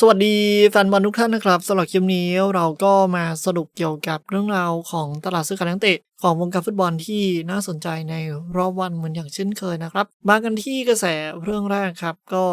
สวัสดีแฟนบอลทุกท่านนะครับสำหรับคลิปนี้เราก็มาสรุปเกี่ยวกับเรื่องราวของตลาดซื้อขายนักเตะของวงการฟุตบอลที่น่าสนใจในรอบวันเหมือนอย่างเช่นเคยนะครับ มากันที่กระแสเรื่องแรกครับ ก็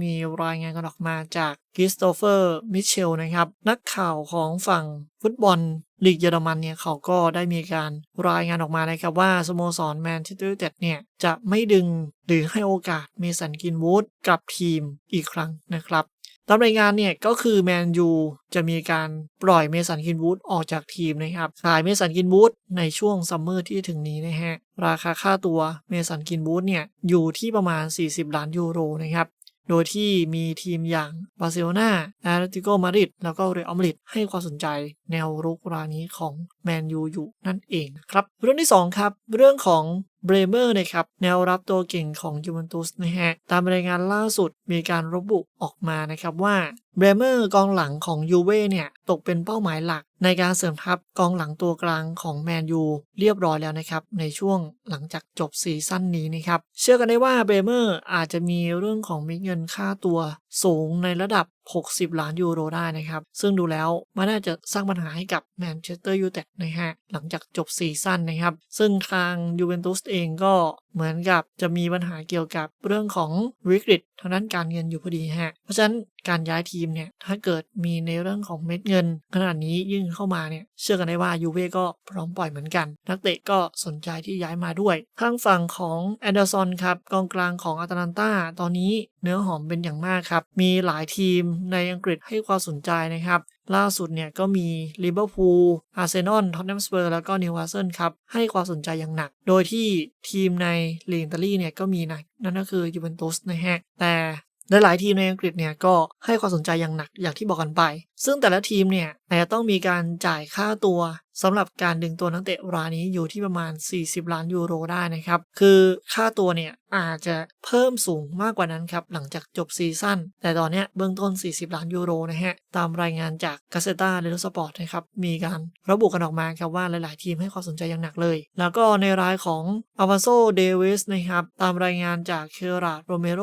มีรายงานกันออกมาจากคริสโตเฟอร์มิเชลนะครับ นักข่าวของฝั่งฟุตบอล ลีกเยอรมันเนี่ยเขาก็ได้มีการรายงานออกมานะครับว่าสโมสรแมนเชสเตอร์ยูไนเต็ดเนี่ยจะไม่ดึงหรือให้โอกาสเมสันกินวูดกับทีมอีกครั้งนะครับตามรายงานเนี่ยก็คือแมนยูจะมีการปล่อยเมสันกินวูดออกจากทีมนะครับ ขายเมสันกินวูดในช่วงซัมเมอร์ที่ถึงนี้นะฮะ ราคาค่าตัวเมสันกินวูดเนี่ยอยู่ที่ประมาณ 40 ล้านยูโรนะครับ โดยที่มีทีมอย่างบาร์เซโลนาแอตเลติโกมาดริดแล้วก็เรอัลมาดริดให้ความสนใจแนวรุกรายนี้ของแมนยูอยู่นั่นเองครับเรื่องที่ 2 ครับ เรื่องของเบรเมอร์นะครับแนวรับตัวเก่งของยูเวนตุสนะฮะตามรายงานล่าสุดมีการระบุออกมานะครับว่าเบรเมอร์กองหลังของยูเว่เนี่ยตกเป็นเป้าหมายหลัก ในการเสริมทัพกองหลังตัวกลางของแมนยูเรียบร้อยแล้วนะครับ ในช่วงหลังจากจบซีซั่นนี้นะครับ เชื่อกันได้ว่าเบรเมอร์อาจจะมีเรื่องของมีเงินค่าตัวสูงในระดับ 60 ล้านยูโรได้นะครับ ซึ่งดูแล้วมันน่าจะสร้างปัญหาให้กับแมนเชสเตอร์ยูไนเต็ดนะฮะหลังจากจบซีซั่นนะครับ ซึ่งทางยูเวนตุสเองก็เหมือนกับจะมีปัญหาเกี่ยวกับเรื่องของวิกฤตทางด้านการเงินอยู่พอดีฮะเพราะฉะนั้น การย้ายทีมเนี่ยถ้าเกิดมีในเรื่องของเม็ดเงิน ขนาดนี้ยื่นเข้ามาเนี่ยเชื่อกันได้ว่ายูเว่ก็พร้อมปล่อยเหมือนกัน นักเตะก็สนใจที่ย้ายมาด้วยทางฝั่งของแอนเดอร์สันครับกองกลางของอาตาลันตาตอนนี้เนื้อหอมเป็นอย่างมากครับ มีหลายทีมในอังกฤษให้ความสนใจนะครับล่าสุดเนี่ยก็มีลิเวอร์พูล อาร์เซนอล ท็อตแนมสเปอร์ แล้วก็นิวคาสเซิลครับ ให้ความสนใจอย่างหนัก โดยที่ทีมในลีกอิตาลีเนี่ยก็มีนะนั่นก็คือยูเวนตุสนะฮะ แต่ หลายๆทีมในอังกฤษเนี่ยก็ให้ความสนใจอย่างหนักอย่างที่บอกกันไป ซึ่งแต่ละทีมเนี่ย อาจะต้องมีการจ่ายค่าตัวสำหรับการดึงตัวนักเตะรายนี้อยู่ที่ประมาณ 40 ล้านยูโรได้นะครับ คือค่าตัวเนี่ยอาจจะเพิ่มสูงมากกว่านั้นครับ หลังจากจบซีซั่น แต่ตอนเนี้ยเบื้องต้น 40 ล้านยูโรนะฮะ ตามรายงานจากกาเซตาเดลสปอร์ตนะครับ มีการระบุกันออกมาครับว่าหลาย ๆ ทีมให้ความสนใจอย่างหนักเลย แล้วก็ในรายของอ v าโซเดวิสนะครับ ตามรายงานจากเคราโรเมโร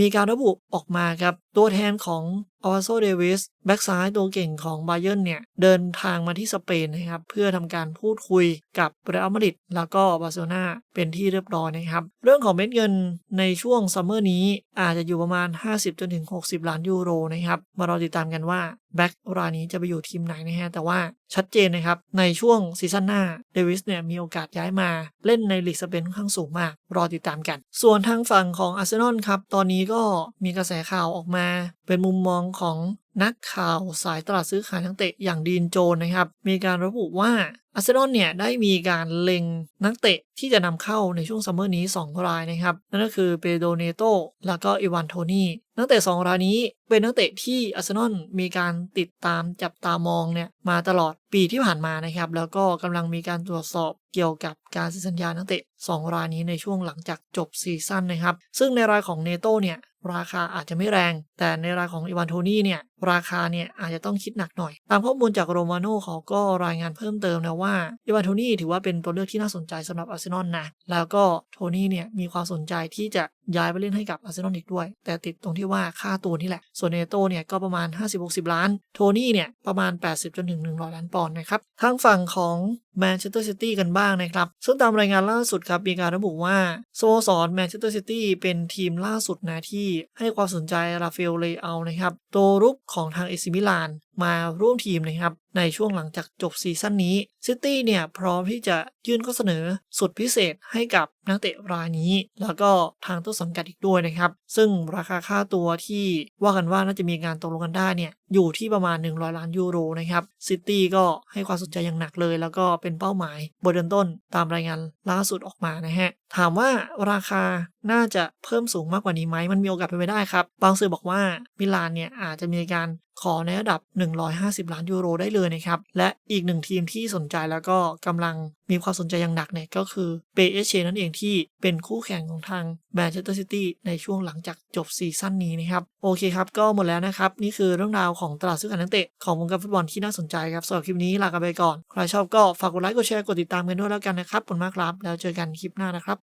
มีการระบุออกมาครับ ตัวแทนของ อ v าโซเดวิสแบ็กซ้ายตัวเก่งของบาเยอร์เนี่ยเดินทางมาที่สเปนนะครับเพื่อทำการพูดคุยกับเรอัลมาดริดแล้วก็บาร์เซโลนาเป็นที่เรียบร้อยนะครับ เรื่องของเม็ดเงินในช่วงซัมเมอร์นี้อาจจะอยู่ประมาณ 50จนถึง60 ล้านยูโรนะครับมารอติดตามกันว่าแบ็กรายนี้จะไปอยู่ทีมไหนนะฮะ แต่ว่าชัดเจนนะครับ ในช่วงซีซั่นหน้าเดวิสเนี่ยมีโอกาสย้ายมาเล่นในลีกสเปนค่อนข้างสูงมาก รอติดตามกัน ส่วนทางฝั่งของอาร์เซนอลครับ ตอนนี้ก็มีกระแสข่าวออกมา เป็นมุมมองของนักข่าวสายตลาดซื้อขายนักเตะอย่างดีนโจนนะครับ มีการระบุว่าอาร์เซนอลเนี่ยได้มีการเล็งนักเตะที่จะนำเข้าในช่วงซัมเมอร์นี้ 2 รายนะครับ นั่นก็คือเปโดเนโตแล้วก็อีวานโทนี่นักเตะ2รายนี้เป็นนักเตะที่อาร์เซนอลมีการติดตามจับตามองเนี่ยมาตลอด ปีที่ผ่านมานะครับ แล้วก็กำลังมีการตรวจสอบเกี่ยวกับการเซ็นสัญญานักเตะ2รายนี้ในช่วงหลังจากจบซีซั่นนะครับ ซึ่งในรายของเนโตเนี่ยราคาอาจจะไม่แรง แต่ในรายของอีวานโทนี่เนี่ยราคาเนี่ยอาจจะต้องคิดหนักหน่อย ตามข้อมูลจากโรมาโน่เขาก็รายงานเพิ่มเติมนะว่าอีวานโทนี่ถือว่าเป็นตัวเลือกที่น่าสนใจสำหรับอาร์เซนอลนะ แล้วก็โทนี่เนี่ยมีความสนใจที่จะย้ายไปเล่นให้กับอาร์เซนอลอีกด้วย แต่ติดตรงที่ว่าค่าตัวนี่แหละ ส่วนเนโตเนี่ยก็ประมาณ 50-60 ล้าน โทนี่เนี่ยประมาณ 80จนถึง100 ล้านปอนด์นะครับทางฝั่งของ แมนเชสเตอร์ซิตี้กันบ้างนะครับ ซึ่งตามรายงานล่าสุดครับมีการระบุว่าโซสอนแมนเชสเตอร์ซิตี้เป็นทีมล่าสุดนะที่ให้ความสนใจราฟาเอลเลอานะครับตัวรุกของทางเอซิมิลานมาร่วมทีมนะครับในช่วงหลังจากจบซีซั่นนี้ซิตี้เนี่ยพร้อมที่จะยื่นข้อเสนอสุดพิเศษให้กับนักเตะรายนี้ แล้วก็ทางต้นสังกัดอีกด้วยนะครับ ซึ่งราคาค่าตัวที่ว่ากันว่าน่าจะมีการตกลงกันได้เนี่ยอยู่ที่ประมาณ 100 ล้านยูโรนะครับซิตี้ก็ให้ความสนใจอย่างหนักเลย แล้วก็เป็นเป้าหมายบนเดินต้นตามรายงานล่าสุดออกมานะฮะ ถามว่าราคาน่าจะเพิ่มสูงมากกว่านี้ไหมมันมีโอกาสเป็นไปได้ครับ บางสื่อบอกว่ามิลานเนี่ยอาจจะมีการขอในระดับ 150 ล้านยูโรได้เลยนะครับ และอีกหนึ่งทีมที่สนใจแล้วก็กำลังมีความสนใจอย่างหนักเนี่ยก็คือเปเอเชนั่นเองที่เป็นคู่แข่งของทางแมนเชสเตอร์ซิตี้ในช่วงหลังจากจบซีซั่นนี้นะครับ โอเคครับ ก็หมดแล้วนะครับ นี่คือเรื่องราวของตลาดซื้อขายนักเตะของวงการฟุตบอลที่น่าสนใจครับสำหรับคลิปนี้ลากันไปก่อน ใครชอบก็ฝากกดไลค์กดแชร์กดติดตามกันด้วยแล้วกันนะครับขอบคุณมากครับ แล้วเจอกันคลิปหน้านะครับ